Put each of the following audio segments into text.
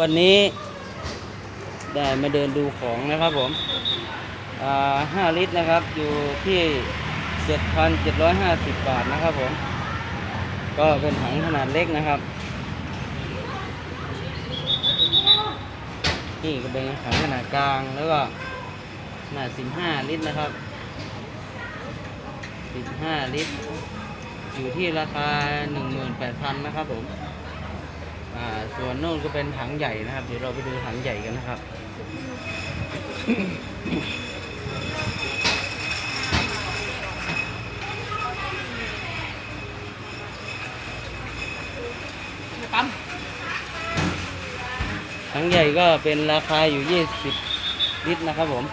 วันนี้ได้มาเดินดูของนะครับผมห้าลิตรนะครับ อยู่ที่เจ็ดพันเจ็ดร้อยห้าสิบาทนะครับผม ก็เป็นถังขนาดเล็กนะครับ นี่ก็เป็นถังขนาดกลางแล้วก็ขนาดสิบห้าลิตรนะครับสิบห้าลิตร อยู่ที่ราคาหนึ่งหมื่นแปดพันนะครับผม อ่าส่วนโน่นก็เป็นถังใหญ่นะครับ เดี๋ยวเราไปดูถังใหญ่กันนะครับ ปั๊มถังใหญ่ก็เป็นราคาอยู่ 20 ลิตรนะครับผม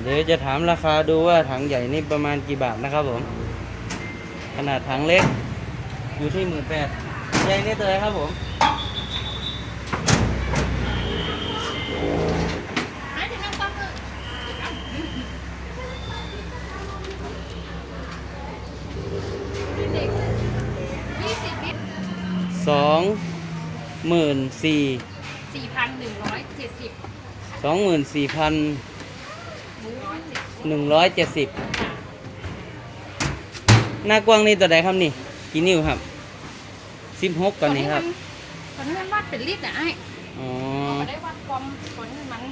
เดี๋ยวจะถามราคาดูว่าถังใหญ่นี่ประมาณกี่บาทนะครับผม ขนาดถังเล็ก อยู่ที่หมื่นแปดใหญ่นี่ตัวไหนครับผมหายถึงน้ำปั๊มเลยเด็กยี่สิบลิตรสองหมื่นสี่สี่พันหนึ่งร้อยเจ็ดสิบสองหมื่นสี่พันร้อยเจ็ดสิบ หนึ่งร้อยเจ็ดสิบหน้ากว้างนี่ตัวไหนครับนี่กี่นิ้วครับสิบหกก่อนนี้ครับตอนนี้มันวัดเป็นลิตรนะไอ้อ๋อก็ได้วัดความตอนนี้มัน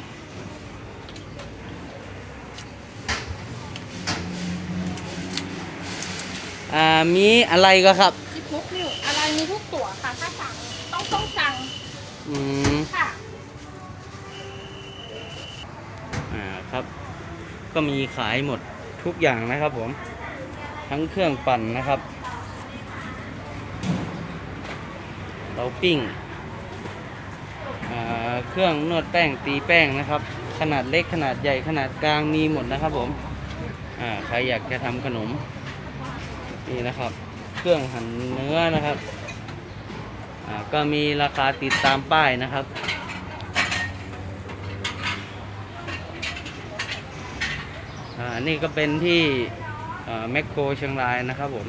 อ่ามีอะไรก็ครับสิบหกนิ้วอะไรมีทุกตัวค่ะถ้าสั่งต้องต้องสั่งอืมค่ะอ่าครับ ก็มีขายหมดทุกอย่างนะครับผม ทั้งเครื่องปั่นนะครับ เตาปิ้ง เครื่องนวดแป้งตีแป้งนะครับ ขนาดเล็กขนาดใหญ่ขนาดกลางมีหมดนะครับผมใครอยากจะทำขนม นี่นะครับ เครื่องหั่นเนื้อนะครับก็มีราคาติดตามป้ายนะครับ อ่านี่ก็เป็นที่แมคโครเชียงรายนะครับผม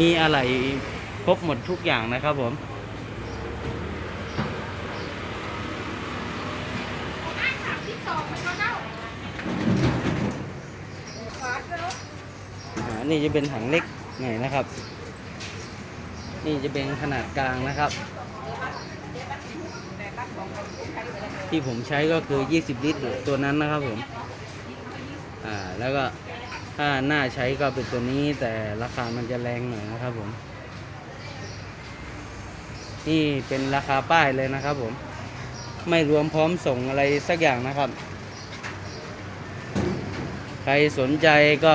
มีอะไรครบหมดทุกอย่างนะครับผมองมันก็เน่าฟาดแล้วอ่านี่จะเป็นถังเล็กหน่อยนะครับ นี่จะเป็นขนาดกลางนะครับ ที่ผมใช้ก็คือ 20 ลิตรตัวนั้นนะครับผม อ่า แล้วก็ถ้าหน้าใช้ก็เป็นตัวนี้แต่ราคามันจะแรงหน่อยนะครับผม นี่เป็นราคาป้ายเลยนะครับผม ไม่รวมพร้อมส่งอะไรสักอย่างนะครับ ใครสนใจก็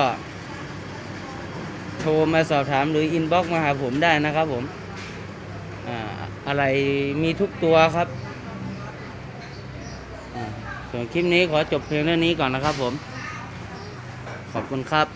โทรมาสอบถามหรืออินบ็อกมาหาผมได้นะครับผม อ่า อะไรมีทุกตัวครับ ส่วนคลิปนี้ขอจบเพียงเท่านี้ก่อนนะครับผม ขอบคุณครับ